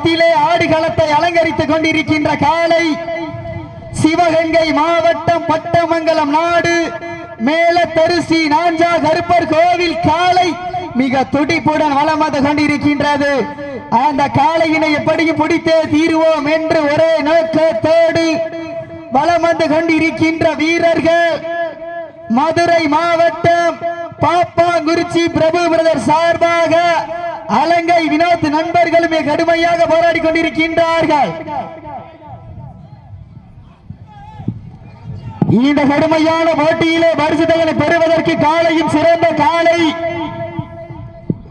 மத்தியிலே ஆடுகளத்தை அலங்கரித்துக் கொண்டிருக்கின்ற காலை சிவகங்கை மாவட்டம் பட்டமங்கலம் நாடு மேல தரிசி நாஞ்சா கருப்பர் கோவில் காலை மிக துடிப்புடன் வளம் வந்து கொண்டிருக்கின்றது. அந்த காளையினை எப்படியும் பிடித்தே தீருவோம் என்று ஒரே நோக்கத்தோடு வளம் வந்து கொண்டிருக்கின்ற வீரர்கள். மதுரை மாவட்டம் பாப்பாங்குறிச்சி பிரபு பிரதர் சார்பாக அலங்கை வினோத் நண்பர்களும் கடுமையாக போராடி கொண்டிருக்கின்றார்கள். இந்த கடுமையான போட்டியிலே பரிசுகளை பெறுவதற்கு காலையும் சிறந்த காலை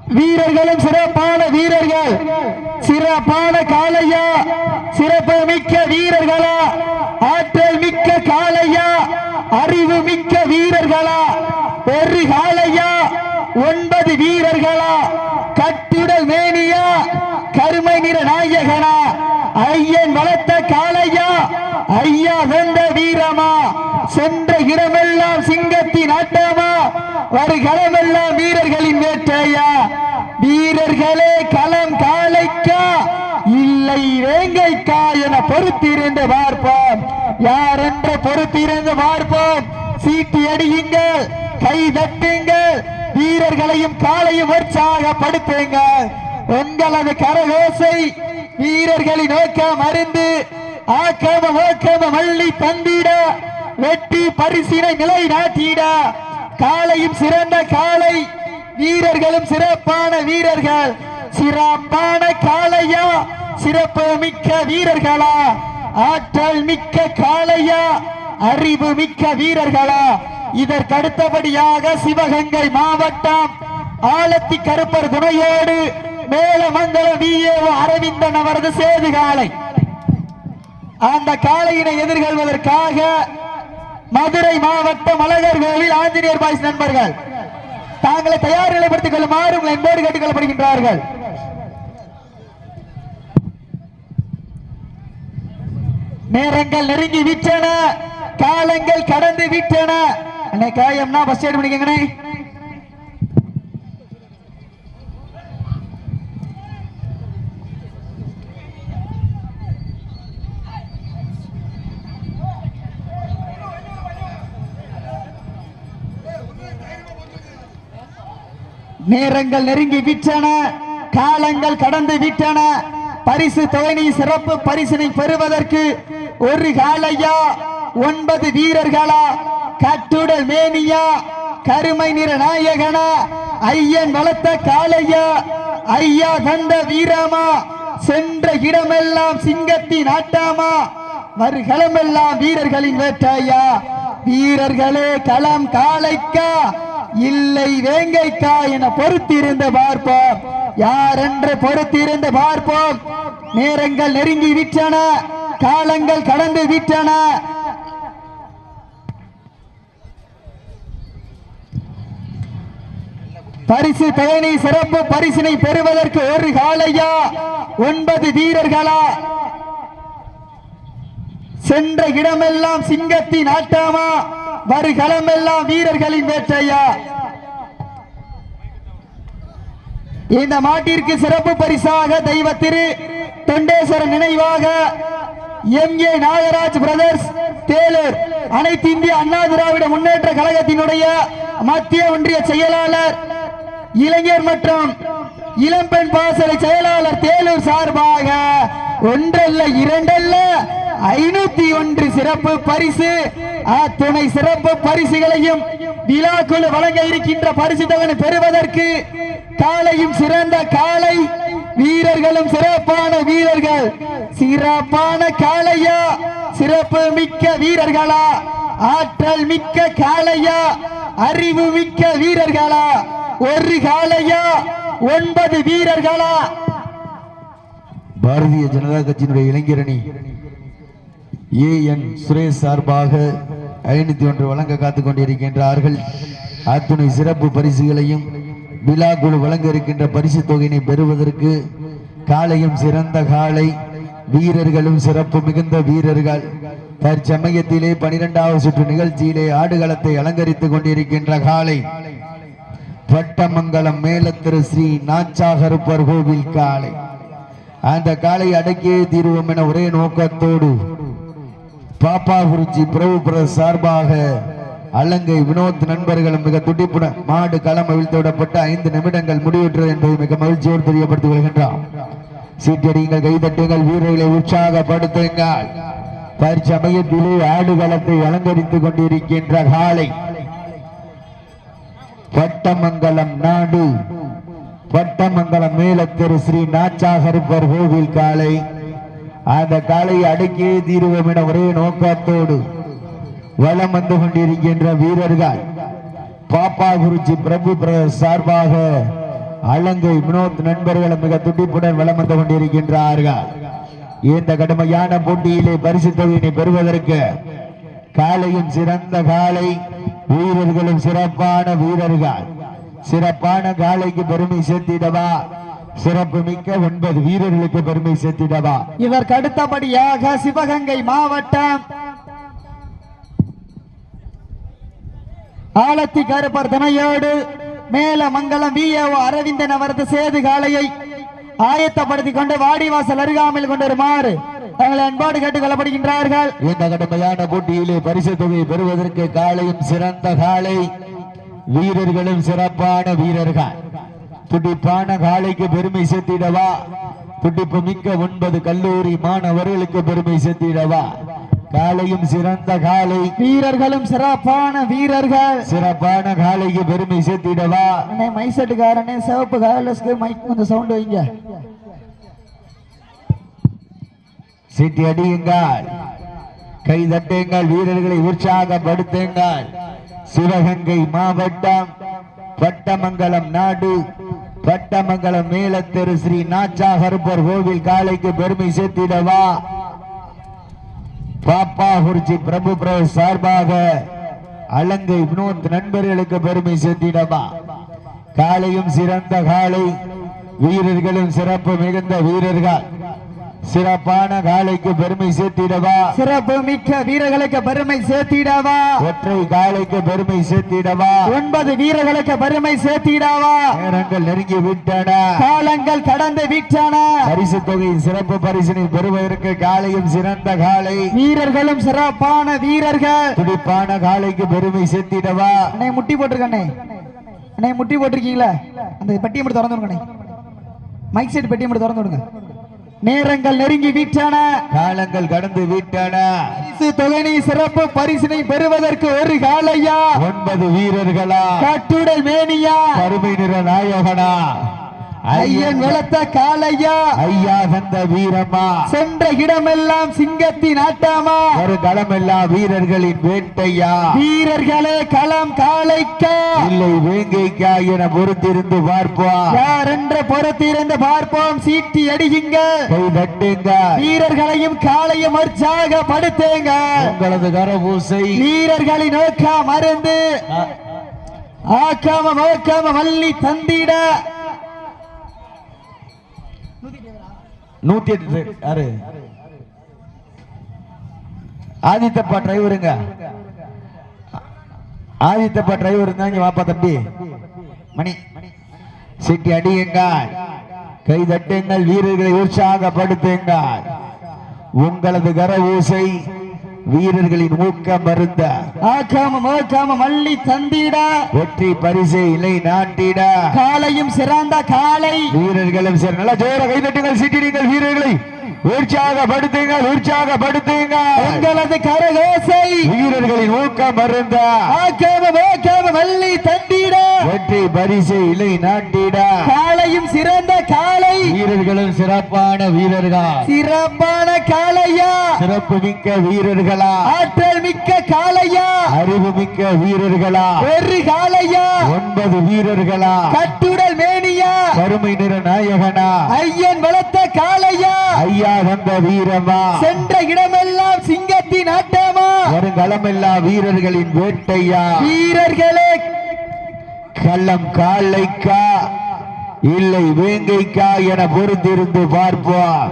வீரர்களும் சிறப்பான வீரர்கள். சிறப்பான காளையா. சிறப்பு மிக்க வீரர்களா. ஆற்றல் மிக்க காளையா. அறிவு மிக்க வீரர்களா. ஒரு காளையா. ஒன்பது வீரர்களா? கட்டுடல் மேனியா? கருமை நிற நாயகனா? ஐயன் வளர்த்த காளையா? ஐயா வெந்த வீரமா? சென்ற இடமெல்லாம் சிங்கத்தின் ஆட்டமா? வருகிடமெல்லாம் வீரர்களின் வேட்டையா? வீரர்களே களம் காளைக்கா? இல்லை வேங்கைக்கா என பொறுத்திருந்து பார்ப்போம். யார் என்று பொறுத்திருந்து பார்ப்போம். சீட்டி அடியுங்கள் கை தட்டுங்கள் வீரர்களையும் காலையும் உற்சாகப்படுத்துங்கள் உங்களது கரகோசை வீரர்களின் நோக்கம் அறிந்து ஆக்கம ஓக்கம மல்லி தந்திட வெட்டி பரிசினை நிலை நாட்டிட காலையும் சிறந்த காலை வீரர்களும் சிறப்பான வீரர்கள். சிறப்பான காளையா? சிறப்பு மிக்க வீரர்களா? ஆற்றல் மிக்க காளையா? அறிவு மிக்க வீரர்களா? இதற்கு அடுத்தபடியாக சிவகங்கை மாவட்டம் ஆலத்தி கருப்பர் துணையோடு மேலமங்கலம் விஏஓ அரவிந்தன் அவரது சேது காலை அந்த காளையினை எதிர்கொள்வதற்காக மதுரை மாவட்டம் அழகர் கோவில் ஆஞ்சநேயர் பாய்ஸ் நண்பர்கள் தாங்களை தயார் நிலைப்படுத்திக் கொள்ளுமாறு உங்களை என்போடு கேட்டுக் கொள்ளப்படுகின்றார்கள் நேரங்கள் நெருங்கி விட்டன காலங்கள் கடந்து விட்டன. அண்ணே காயம்னா பஸ் ஸ்டாண்ட் பண்ணிக்கங்கண்ணே. நேரங்கள் நெருங்கி விட்டன காலங்கள் கடந்து விட்டன. பரிசு தொகையை சிறப்பு பரிசினை பெறுவதற்கு ஒரு காலையா? ஒன்பது வீரர்களா? கட்டுடல் மேனியா கருமை நிற நாயகனா ஐயன் வளர்த்த காளையா ஐயா தந்த வீரமா சென்ற இடமெல்லாம் சிங்கத்தின் ஆட்டாமா வருகளமெல்லாம் வீரர்களின் வேட்டையா வீரர்களே களம் காளைக்கா இல்லை வேங்கைக்கா என பொறுத்திருந்து பார்ப்போம். யார் என்று பொறுத்திருந்து பார்ப்போம். நேரங்கள் நெருங்கி விட்டன காலங்கள் கடந்து விட்டன பரிசு பயணி சிறப்பு பரிசினை பெறுவதற்கு ஒரு காலையா? ஒன்பது வீரர்களா? சென்ற இடமெல்லாம் சிங்கத்தின் ஆட்டாமா? வருகளமெல்லாம் வீரர்களின் வேட்டையா? இந்த மாட்டிற்கு சிறப்பு பரிசாக தெய்வ திரு தொண்டேஸ்வரன் நினைவாக M. A. Nagaraj brothers Thelur அனைத்து இந்திய அண்ணா திராவிட முன்னேற்ற கழகத்தினுடைய மத்திய ஒன்றிய செயலாளர் இளைஞர் மற்றும் இளம்பெண் பாசறை செயலாளர் தேலூர் சார்பாக ஒன்றல்ல இரண்டல்ல ஐநூத்தி ஒன்று சிறப்பு பரிசு. துணை சிறப்பு பரிசுகளையும் விழாக்குழு வழங்க இருக்கின்ற பரிசு தொகை பெறுவதற்கு காலையும் சிறந்த காலை வீரர்களும் சிறப்பான வீரர்கள். சிறப்பான காளையா? சிறப்பு மிக்க வீரர்களா? ஆற்றல் மிக்க காளையா? அறிவு மிக்க வீரர்களா? ஒரு காலையா? ஒன்பது வீரர்களா? பாரதிய ஜனதா கட்சியினுடைய இளைஞரணி ஏ என் சுரேஷ் சார்பாக ஐநூத்தி ஒன்று வழங்க காத்துக் கொண்டிருக்கின்றார்கள். அத்துணை சிறப்பு பரிசுகளையும் விழா குழு வழங்க இருக்கின்ற பரிசு தொகையினை பெறுவதற்கு காலையும் சிறந்த காலை வீரர்களும் சிறப்பு மிகுந்த வீரர்கள். தற்சமயத்திலே பனிரெண்டாவது சுற்று நிகழ்ச்சியிலே ஆடுகளத்தை அலங்கரித்துக் கொண்டிருக்கின்ற காலை. பட்டமங்கலம் மேலத்திரு ஸ்ரீ நாச்சாகருப்பர் கோவில் காலை அந்த காலை அடக்கியே தீர்வோம் என ஒரே நோக்கத்தோடு பாப்பா குருஜி பிரபு பிரதர் சார்பாக அலங்கை வினோத் நண்பர்களும் மிக துடிப்புடன் மாடு களம் அவிழ்த்துவிடப்பட்டு ஐந்து நிமிடங்கள் முடிவுற்றது என்பதை மிக மகிழ்ச்சியோடு தெரியப்படுத்தி வருகின்றார் சீட்டடிங்கள் கைதட்டுங்கள் வீரர்களை உற்சாகப்படுத்துங்கள். அமையத்திலே ஆடுகளத்தை அலங்கரித்துக் கொண்டிருக்கின்ற காலை பட்டமங்கலம் நாடு. பட்டமங்கலம் மேலத்திரு ஸ்ரீ நாச்சாகருப்பர் கோவில் காலை அந்த காலையை அடக்கியே தீர்வோம் என ஒரே நோக்கத்தோடு வலம் வந்து கொண்டிருக்கின்ற வீரர்கள். பாப்பா குருஜி பிரபு பிரதர் சார்பாக அலங்கை வினோத் நண்பர்கள் மிக துடிப்புடன் வளம் வந்து கொண்டிருக்கின்றார்கள். இந்த கடுமையான போட்டியிலே பரிசு தொகையினை பெறுவதற்கு காலையும் சிறந்த காலை வீரர்களும் சிறப்பான வீரர்கள். சிறப்பான காலைக்கு பெருமை சேர்த்திடவா? சிறப்பு மிக்க ஒன்பது வீரர்களுக்கு பெருமை சேர்த்திடவா? இதற்கு அடுத்தபடியாக சிவகங்கை மாவட்டம் ஆலத்தி கருப்பர் துணையோடு மேல மங்கலம் விஏஓ அரவிந்தன் அவரது சேது காலையை ஆயத்தப்படுத்திக் கொண்டு வாடிவாசல் அருகாமையில் கொண்டிருமாறு தங்களை அன்போடு கேட்டுக் கொள்ளப்படுகின்றார்கள் இந்த கடுமையான போட்டியிலே பரிசு தொகையை பெறுவதற்கு காலையும் சிறந்த காலை. வீரர்களும் சிறப்பான வீரர்கள். துடிப்பான காலைக்கு பெருமை சேர்த்திடவா துடிப்பு மிக்க ஒன்பது கல்லூரி மாணவர்களுக்கு பெருமை சேர்த்திடவா காலையும் சிறந்த காலை. வீரர்களும் சிறப்பான வீரர்கள். சிறப்பான காலைக்கு பெருமை சேர்த்திடவா அண்ணே மைசெட்டுக்காரனே சிவப்பு காலஸ்க்கு மைக் கொஞ்சம் சவுண்ட் வைங்க. சீட்டி அடியுங்கள். கை தட்டுங்கள் வீரர்களை உற்சாகப்படுத்துங்கள். சிவகங்கை மாவட்டம் பட்டமங்கலம் நாடு பட்டமங்கலம் மேலத்தெரு ஸ்ரீ நாச்சா கருப்பர் கோவில் காலைக்கு பெருமை சேர்த்திடவா? பாப்பா குருஜி பிரபு பிரபு சார்பாக அலங்கை வினோத் நண்பர்களுக்கு பெருமை சேர்த்திடவா? காலையும் சிறந்த காலை வீரர்களும் சிறப்பு மிகுந்த வீரர்கள். சிறப்பான காலைக்கு பெருமை சேர்த்திடவா? சிறப்பு மிக்க வீரர்களுக்கு பெருமை சேர்த்திடவா? ஒற்றை காலைக்கு பெருமை சேர்த்திடவா? ஒன்பது வீரர்களுக்கு பெருமை சேர்த்திடவா? நேரங்கள் நெருங்கி விட்டன. காலங்கள் கடந்து விட்டன. பரிசு தொகையின் சிறப்பு பரிசினை பெறுவதற்கு காலையும் சிறந்த காலை வீரர்களும் சிறப்பான வீரர்கள். துடிப்பான காலைக்கு பெருமை சேர்த்திடவா? அண்ணே முட்டி போட்டிருக்கண்ணே. அண்ணே முட்டி போட்டிருக்கீங்களா? அந்த பெட்டியை மட்டும் திறந்து விடுங்கண்ணே. மைக் செட் பெட்டியை மட்டும் திறந்து விடுங்க. நேரங்கள் நெருங்கி விட்டன. காலங்கள் கடந்து விட்டன. பரிசு தொகையை சிறப்பு பரிசினை பெறுவதற்கு ஒரு காலையா? ஒன்பது வீரர்களா? கட்டுடல் மேனியா? கருமை நிற நாயகனா? ஐயன் வளர்த்த காலையா ஐயா தந்த வீரமா சென்ற இடமெல்லாம் சிங்கத்தின் ஆட்டாமா? ஒரு களமெல்லாம் வீரர்களின் வேட்டையா? வீரர்களே களம் காளைக்கா. இல்லை வேங்கைக்கா என பொறுத்திருந்து பார்ப்போம். யார் என்று பொறுத்திருந்து பார்ப்போம். சீட்டி அடியுங்க. கை தட்டுங்க. வீரர்களையும் காளையும் உற்சாகப்படுத்துங்க உங்களது கரபூசை. வீரர்களின் நோக்கா மருந்து ஆக்காம நோக்காம வள்ளி தந்திட. நூத்தி எட்டு யாரு? ஆதித்தப்பா டிரைவருங்க ஆதித்தப்பா டிரைவர் இருந்தாங்க வாப்பா தம்பி. மணி. சிட்டி அடியுங்கள். கை தட்டுங்கள் வீரர்களை உற்சாகப்படுத்துங்கள். உங்களது கர ஊசை வீரர்களின் ஊக்க மருந்த ஆக்காம நோக்காம வள்ளி தந்திட. வெற்றி பரிசை இலை நாட்டிட. காளையும் சிறந்த காளை வீரர்களும் சரி நல்லா ஜோர கைதட்டுங்கள் சிட்டிடுங்கள் வீரர்களை. உற்சாகப்படுத்துங்கள் உற்சாகப்படுத்துங்கள் உங்களது கரகோசை. வீரர்களின் ஊக்கம் மருந்த ஆக்காம நோக்காம வள்ளி தந்திட. வெற்றி பரிசை இலை நாட்டிட. காளையும் சிறந்த வீரர்களும் சிறப்பான வீரர்கள். சிறப்பான காளையா. சிறப்பு மிக்க வீரர்களா. ஆற்றல் மிக்க காளையா. அறிவு மிக்க வீரர்களா. ஒரு காளையா. ஒன்பது வீரர்களா. கட்டுடல் மேனியா. கருமை நிற நாயகனா. ஐயன் வளர்த்த காளையா. ஐயா வந்த வீரமா. சென்ற இடமெல்லாம் சிங்கத்தின் ஆட்டமா. வருங்களமெல்லா வீரர்களின் வேட்டையா. வீரர்களே. கள்ளம் காலைக்கா இல்லை வேங்கைக்கா என பொறுத்திருந்து பார்ப்போம்.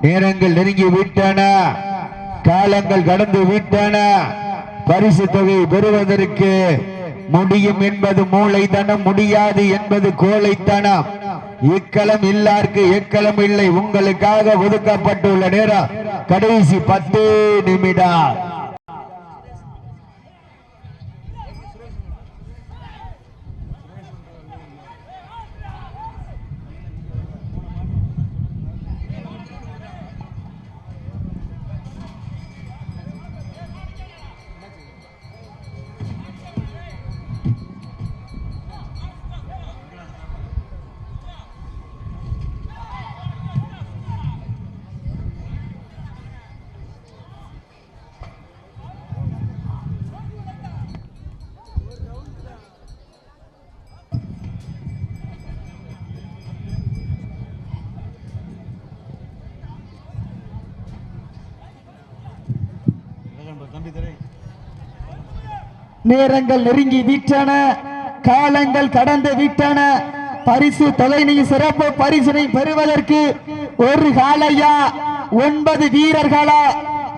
நேரங்கள் நெருங்கி விட்டன. காலங்கள் கடந்து விட்டன. பரிசு தொகை பெறுவதற்கு முடியும் என்பது மூளைத்தனம் முடியாது என்பது கோழைத்தனம். இக்களம் இல்லார்க்கு எக்களம் இல்லை. உங்களுக்காக ஒதுக்கப்பட்டுள்ள நேரம் கடைசி பத்து நிமிடம். நேரங்கள் நெருங்கி விட்டன காலங்கள் கடந்து விட்டன. பரிசு தொகையினை சிறப்பு பரிசினை பெறுவதற்கு ஒரு காலையா ஒன்பது வீரர்களா?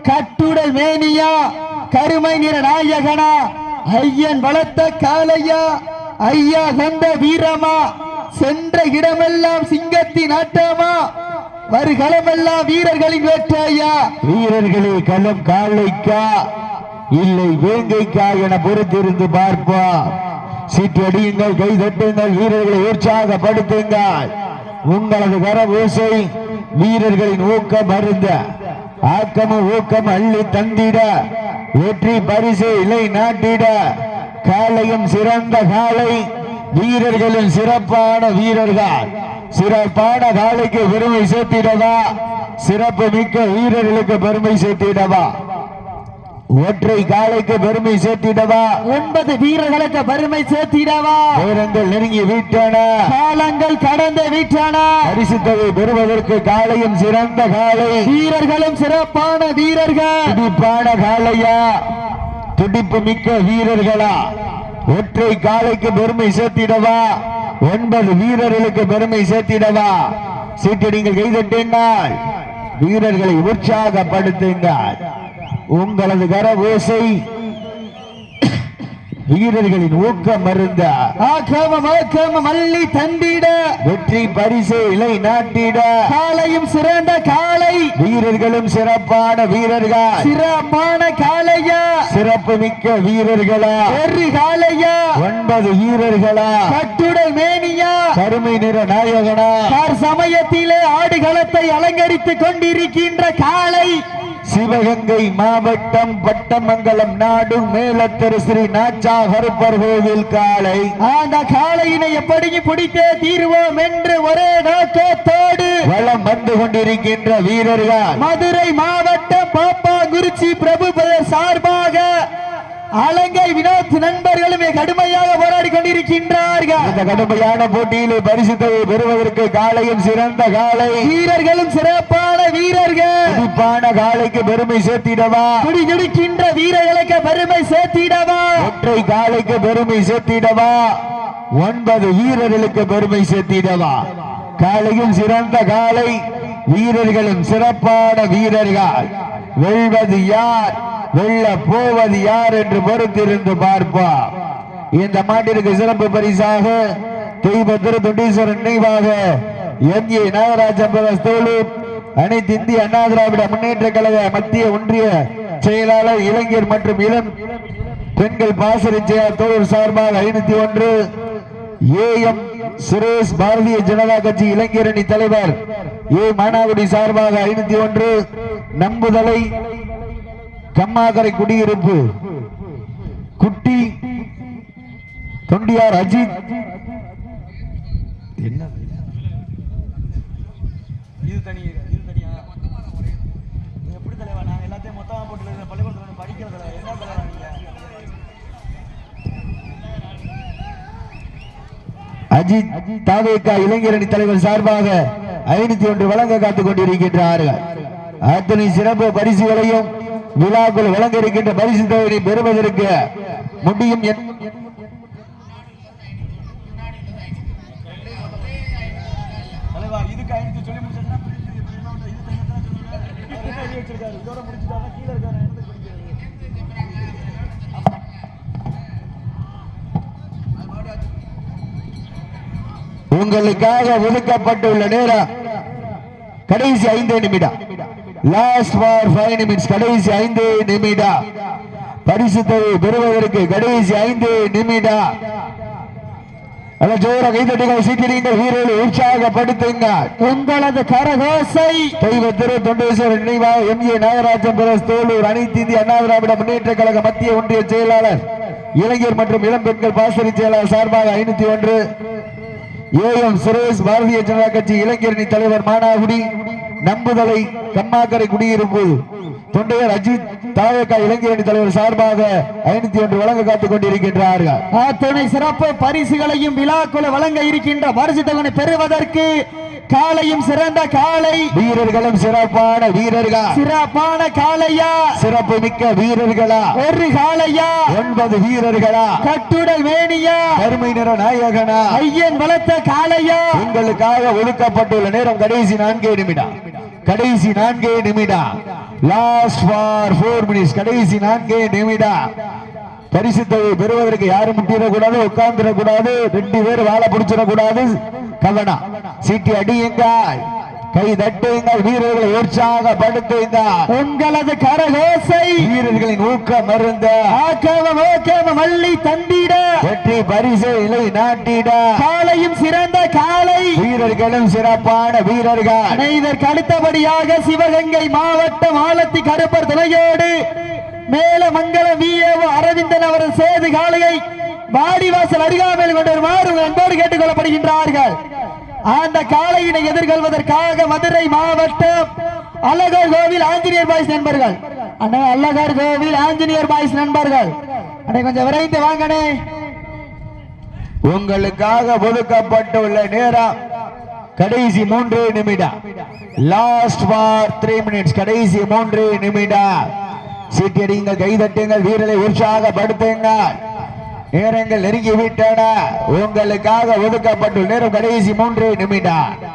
கட்டுடல் மேனியா? கருமை நிற நாயகனா? ஐயன் வளர்த்த காளையா? ஐயா சொந்த வீரமா? சென்ற இடமெல்லாம் சிங்கத்தின் ஆட்டமா? வருகளமெல்லாம் வீரர்களின் வேட்டையா? வீரர்களே களம் காலைக்கா இல்லை வேங்கைக்கா என பொறுத்திருந்து பார்ப்போம். சீட்டடியுங்கள் கை தட்டுங்கள் வீரர்களை உற்சாகப்படுத்துங்கள். உங்களது கர ஊசை வீரர்களின் ஊக்கம் அருந்த ஆக்கமும் ஊக்கம் அள்ளி தந்திட வெற்றி பரிசு இலை நாட்டிட காலையும் சிறந்த காலை வீரர்களின் சிறப்பான வீரர்கள். சிறப்பான காலைக்கு பெருமை சேர்த்திடவா? சிறப்பு மிக்க வீரர்களுக்கு பெருமை சேர்த்திடவா? ஒற்றை காலைக்கு பெருமை சேர்த்திடவா? ஒன்பது வீரர்களுக்கு பெருமை சேர்த்திடவா? நேரங்கள் நெருங்கி விட்டன. காலங்கள் கடந்து விட்டன. பரிசு தொகை பெறுவதற்கு காலையும் சிறந்த காலை வீரர்களும் சிறப்பான வீரர்கள். துடிப்பான காலையா துடிப்பு மிக்க வீரர்களா? ஒற்றை காலைக்கு பெருமை சேர்த்திடவா? ஒன்பது வீரர்களுக்கு பெருமை சேர்த்திடவா? சீட்டடிங்கள் கைதட்டினால் வீரர்களை உற்சாகப்படுத்துங்கள். உங்களது கர ஓசை வீரர்களின் ஊக்கம் மருந்த. அள்ளி தந்திட வெற்றி பரிசு இலை நாட்டிட. காலையும் சிறந்த காலை வீரர்களும் சிறப்பான வீரர்கள். சிறப்பான காளையா. சிறப்பு மிக்க வீரர்களா. ஒரு காளையா. ஒன்பது வீரர்களா. கட்டுடல் மேனியா. கருமை நிற நாயகனா. சமயத்திலே ஆடுகளத்தை அலங்கரித்துக் கொண்டிருக்கின்ற காளை. சிவகங்கை மாவட்டம் பட்டமங்கலம் நாடு மேலத்திரு ஸ்ரீ நாச்சா கருப்பர் கோவில் காலை அந்த காளையினை எப்படி பிடித்தே தீர்வோம் என்று ஒரே நோக்கத்தோடு வளம் வந்து கொண்டிருக்கின்ற வீரர்கள். மதுரை மாவட்டம் பாப்பா குருச்சி பிரபுபதர் சார்பாக அலங்கை வினோத் நண்பர்களும் கடுமையாக போராடி கொண்டிருக்கின்றார்கள். இந்த கடுமையான போட்டியிலே பரிசுத்தை பெறுவதற்கு காலையும் சிறந்த காலை வீரர்களும் சிறப்பான வீரர்கள். துடிப்பான காலைக்கு பெருமை சேர்த்திடவா? துடிதுடிக்கின்ற வீரர்களுக்கு பெருமை சேர்த்திடவா? ஒற்றை காலைக்கு பெருமை சேர்த்திடவா? ஒன்பது வீரர்களுக்கு பெருமை சேர்த்திடவா? காலையும் சிறந்த காலை வீரர்களும் சிறப்பான வீரர்கள். வெல்வது யார்? வெல்ல போவது யார் என்று பொறுத்திருந்து பார்ப்போம் இந்த மாட்டிற்கு சிறப்பு பரிசாக தெய்வ திரு தொண்டீஸ்வரன் நினைவாக எம் ஏ நாகராஜன் பிரதர்ஸ் அனைத்து இந்திய அண்ணா திராவிட முன்னேற்ற கழக மத்திய ஒன்றிய செயலாளர் இளைஞர் மற்றும் இளம் பெண்கள் பாசறை தோழர் சார்பாக ஐநூத்தி ஒன்று ஏ எம் சுரேஷ் பாரதிய ஜனதா கட்சி இளைஞரணி தலைவர் ஏ மானாகுடி சார்பாக ஐநூத்தி ஒன்று நம்புதலை கம்மாக்கரை குடியிருப்பு. குட்டி தொண்டியார் அஜித். என்ன இது தனி இது தனியா? நீ எப்படி தலைவா? நாங்க எல்லாத்தையும் மொத்தமா போட்டு பள்ளிக்கூடத்துல படிக்கிறதுல என்ன தலைவா நீங்க? அஜித் தாவேக்கா இளைஞரணி தலைவர் சார்பாக ஐநூத்தி ஒன்று வழங்க காத்துக் கொண்டிருக்கின்றார்கள். அத்தனை சிறப்பு பரிசுகளையும் விழாக்குள் வழங்க இருக்கின்ற பரிசு தொகையை பெறுவதற்கு முடியும் உங்களுக்காக ஒதுக்கப்பட்டுள்ள நேரம் கடைசி ஐந்து நிமிடம். லாஸ்ட் ஃபார் ஃபைவ் நிமிட்ஸ் கடைசி ஐந்து நிமிடம். பரிசு தொகை பெறுவதற்கு கடைசி ஐந்து அல்ல ஜோர கைதட்டுகள் சீக்கிரங்கள் வீரர்களை உற்சாகப்படுத்துங்க உங்களது கரகோசை. தெய்வ திரு தொண்டேஸ்வரர் நினைவாக எம் ஏ நாகராஜன் பிரதேஷ் தோலூர் அனைத்து இந்திய அண்ணா திராவிட முன்னேற்ற கழக மத்திய ஒன்றிய செயலாளர் இளைஞர் மற்றும் இளம் பெண்கள் பாசறை செயலாளர் சார்பாக ஐநூத்தி ஒன்று. ஏஎம் சுரேஷ் பாரதிய ஜனதா கட்சி இளைஞரணி தலைவர் மானாகுடி. நம்புதலை கம்மாக்கரை குடியிருப்பு தொண்டையர் அஜித் தாவக இளைஞரணி தலைவர் சார்பாக ஐநூத்தி ஒன்று வழங்க காத்துக் கொண்டிருக்கின்றார்கள். அத்துணை சிறப்பு பரிசுகளையும் விழாக்குழு வழங்க இருக்கின்ற பரிசு தொகை பெறுவதற்கு காலையும் சிறந்த காலை. வீரர்களும் சிறப்பான வீரர்கள்? சிறப்பான காளையா? சிறப்பு மிக்க வீரர்களா? ஒரு காளையா? ஒன்பது வீரர்களா? கட்டுடல் மேனியா? கருமை நிற நாயகனா? ஐயன் வளர்த்த காளையா? உங்களுக்காக ஒதுக்கப்பட்டுள்ள நேரம் கடைசி நான்கே நிமிடம். கடைசி நான்கே நிமிடம் லாஸ்ட் ஃபார் ஃபோர் மினிட்ஸ் கடைசி நான்கே நிமிடம் பரிசு தொகை பெறுவதற்கு யாரும் முட்டிடக்கூடாது உட்கார்ந்துடக்கூடாது ரெண்டு பேர் வாழை பிடிச்சிடக்கூடாது. கவனம் சீட்டி எங்காய்? கை தட்டுங்க வீரர்களை உற்சாகப்படுத்துங்க உங்களது கரகோசை வீரர்களின் ஊக்கம் மருந்த ஆக்கவம் ஓக்கவம் மல்லி தந்திட. வெற்றி பரிசு இலை நாட்டிட. காலையும் சிறந்த காலை வீரர்களும் சிறப்பான வீரர்கள். இதற்கு அடுத்தபடியாக சிவகங்கை மாவட்டம் ஆலத்தி கருப்பர் துணையோடு மேலமங்கலம் விஏஓ அரவிந்தன் அவரது சேது காளையை வாடிவாசல் அருகாமையில் கொண்டு வருமாறு அன்போடு கேட்டுக் கொள்ளப்படுகின்றார்கள் அந்த காளையினை எதிர்கொள்வதற்காக மதுரை மாவட்டம் அழகர் கோவில் ஆஞ்சநேயர் பாய்ஸ் நண்பர்கள். அண்ணே அழகர் கோவில் ஆஞ்சநேயர் பாய்ஸ் நண்பர்கள். அண்ணே கொஞ்சம் விரைந்து வாங்கண்ணே. உங்களுக்காக ஒதுக்கப்பட்டுள்ள நேரம் கடைசி மூன்று நிமிடம். லாஸ்ட் ஃபார் த்ரீ மினிட்ஸ் கடைசி மூன்று நிமிடம். சீட்டடிங்கள் கைதட்டுங்கள் வீரரை உற்சாகப்படுத்துங்க நேரங்கள் நெருங்கி விட்டன உங்களுக்காக ஒதுக்கப்பட்டுள்ள நேரம் கடைசி மூன்று நிமிடம்.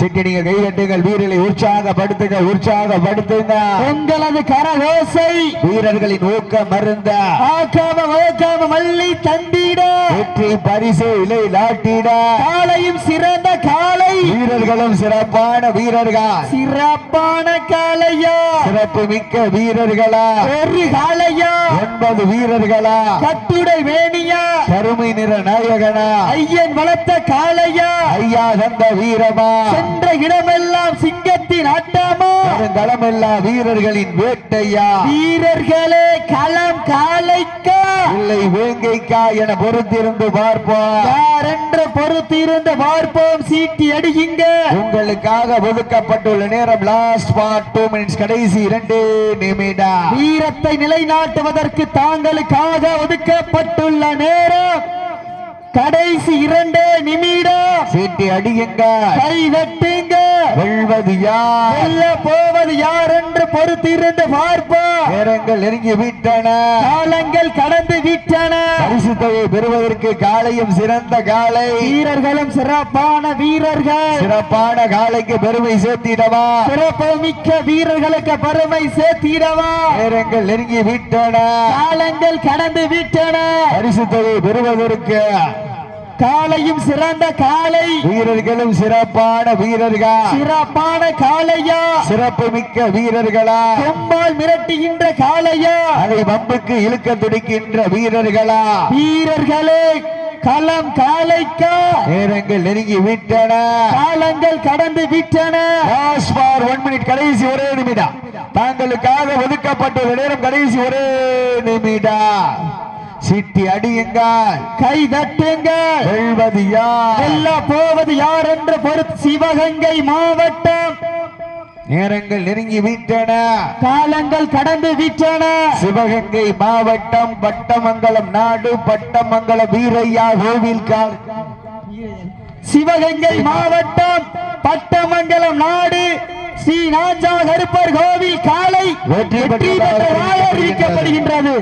சீட்டடிங்க கைதட்டுங்கள் வீரரை உற்சாகப்படுத்துங்க உற்சாகப்படுத்துங்க. உங்களது கரகோசை. வீரர்களின் ஊக்கம் மருந்த. ஆக்காம ஓக்காம மல்லி தந்திட வெற்றி பரிசு இலை நாட்டிட காலையும் சிறந்த காலை வீரர்களும் சிறப்பான வீரர்கள். சிறப்பான காளையா. சிறப்பு மிக்க வீரர்களா. ஒரு காளையா. ஒன்பது வீரர்களா. கட்டுடை வேணியா கருமை நிற நாயகனா. ஐயன் வளர்த்த காளையா. ஐயா தந்த வீரமா. சென்ற இடமெல்லாம் சிங்கத்தின் ஆட்டாமா? களமெல்லா வீரர்களின் வேட்டையா? வீரர்களே களம் காளைக்கா இல்லை வேங்கைக்கா என பொறுத்திருந்து பார்ப்போம். யாரென்று பொறுத்திருந்து பார்ப்போம்? சீட்டி அடியுங்க. உங்களுக்காக ஒதுக்கப்பட்டுள்ள நேரம் லாஸ்ட் பார்ட் டூ மினிட்ஸ் கடைசி இரண்டு நிமிடம். வீரத்தை நிலைநாட்டுவதற்கு தாங்களுக்காக ஒதுக்கப்பட்டுள்ள நேரம். கடைசி இரண்டு நிமிடம். சீட்டி அடியுங்க. கை வெட்டுங்க. வெல்வது யார்? வெல்ல போவது யார் என்று பொறுத்திருந்து பார்ப்போம். நேரங்கள் நெருங்கி விட்டன காலங்கள் கடந்து விட்டன. பரிசு தொகை பெறுவதற்கு காலையும் சிறந்த காலை. வீரர்களும் சிறப்பான வீரர்கள். சிறப்பான காலைக்கு பெருமை சேர்த்திடவா? சிறப்பு மிக்க வீரர்களுக்கு பெருமை சேர்த்திடவா? நேரங்கள் நெருங்கி விட்டன காலங்கள் கடந்து விட்டன. பரிசு தொகை பெறுவதற்கு காலையும் சிறந்த காலை வீரர்களும் சிறப்பான வீரர்கள்? சிறப்பான காளையா? சிறப்பு மிக்க வீரர்களா? கொம்பால் மிரட்டுகின்ற காளையா? அதை வம்புக்கு இழுக்க துடிக்கின்ற வீரர்களா? வீரர்களே களம் காளைக்கா? நேரங்கள் நெருங்கி விட்டன. காலங்கள் கடந்து விட்டன. one minute. கடைசி ஒரே நிமிடம். தாங்களுக்காக ஒதுக்கப்பட்டுள்ள நேரம் கடைசி ஒரே நிமிடம். சிட்டி அடியுங்கள். கை தட்டுங்கள். வெல்வது யார்? வெல்ல போவது யார் என்று பொறுத்து சிவகங்கை மாவட்டம். நேரங்கள் நெருங்கி விட்டன காலங்கள் கடந்து விட்டன சிவகங்கை மாவட்டம் பட்டமங்கலம் நாடு பட்டமங்கலம் வீரையா கோவில் கால் சிவகங்கை மாவட்டம் பட்டமங்கலம் நாடு ஸ்ரீ நாஞ்சா கருப்பர் கோவில் காலை வெற்றி பெற்ற அறிவிக்கப்படுகின்றது